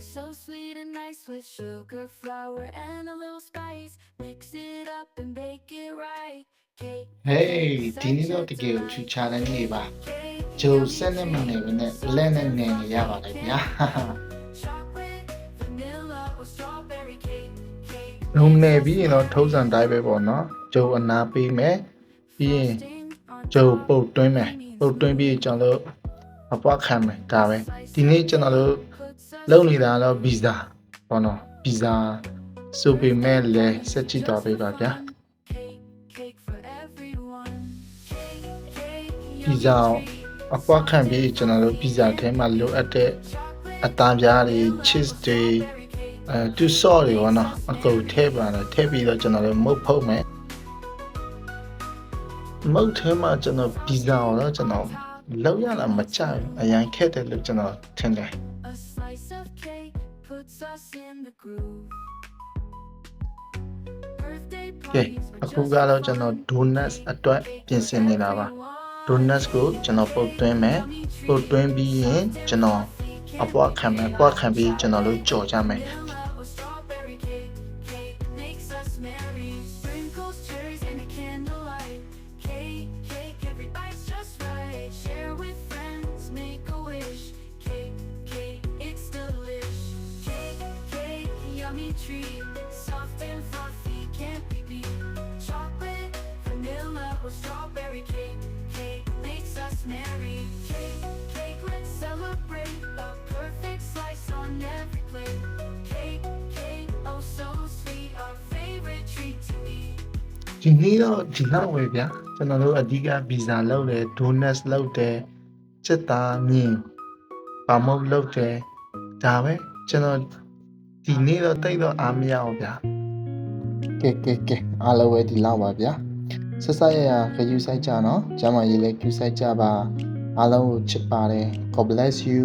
So sweet and nice with sugar, flour, and a little spice. Mix it up and bake it right. Cake. ဟေးဒီနေ့တော့တကယ်ကိုချူချတဲ့နေ့ပါဂျိုဆက်နဲ့မနေဘဲနဲ့လက်နဲ့နေနေရပါလေဗျာ Chocolate, vanilla, or strawberry cake. Cake. လုံနေပြီးရင်တော့ထုံးစံတိုင်းပဲပေါ့နော်ဂျိုအနာပေးမယ်ပြီးရင် Ding on ဂျိုပုတ်တွင်းမယ်ပုတ်တွင်းပြီးကျွန်တော်တို့အပွားခံမယ်ဒါပဲဒီနေ့ကျွန်တော်တို့ puts us လုပ်နေတာတော့ဗီဇာပေါ့နော်ဗီဇာဆိုပေမဲ့လည်းစက်ကြည့်သွားပေးပါဗျာ cake, cake for everyone. Cake, cake, ဗီဇာကိုအပွားခံပြီးကျွန်တော်တို့ဗီဇာထဲမှာလိုအပ်တဲ့အသားပြားတွေ cheese တွေအဲတူဆော့တွေပေါ့နော်အကုန်ထည့်ပါတယ်ထည့်ပြီးတော့ကျွန်တော်တို့မုတ်ဖုတ်မယ်မုတ်ထဲမှာကျွန်တော်ဗီဇာကိုတော့ကျွန်တော်လောက်ရတာမကြဘူးအရင်ခက်တယ်လို့ကျွန်တော်ထင်တယ် puts us in the groove. Birthday ကဲ parties were အခု just ကတော့ကျွန်တော် donuts အတွက် ပြင်ဆင်နေတာပါ donuts ကိုကျွန်တော်ပုတ်သွင်းမယ်ပုတ်သွင်းပြီးရင်ကျွန်တော်အပွားခံမယ်အပွားခံပြီးကျွန်တော်တို့ကြော်ကြမယ် Vanilla or strawberry cake. Cake makes us merry. Sprinkles, cherries, and a yummy treat. Soft and fluffy, can't be beat. Chocolate, vanilla, or strawberry cake. Cake makes us merry. Cake, cake, let's celebrate. A perfect slice on every plate. Cake, cake, oh so sweet. Our favorite treat to eat. ဒီနေ့တော့ဒီလောက်ပဲဗျာကျွန်တော်တို့အဓိကဗီဇာလုပ်တယ် donuts လုပ်တယ်စက်သားမြင်ပါမုတ်လုပ်တယ်ဒါပဲကျွန်တော် ဒီနေ့တော့တိတ်တော့အားမရအောင်ဗျာကဲကဲကဲအားလုံးပဲဒီလောက်ပါဗျာဆက်ဆက်ရရခယူဆိုင်ကြနော်ကျမ်းမရေးလဲကျူဆိုင်ကြပါအားလုံးကိုချစ်ပါတယ် God bless you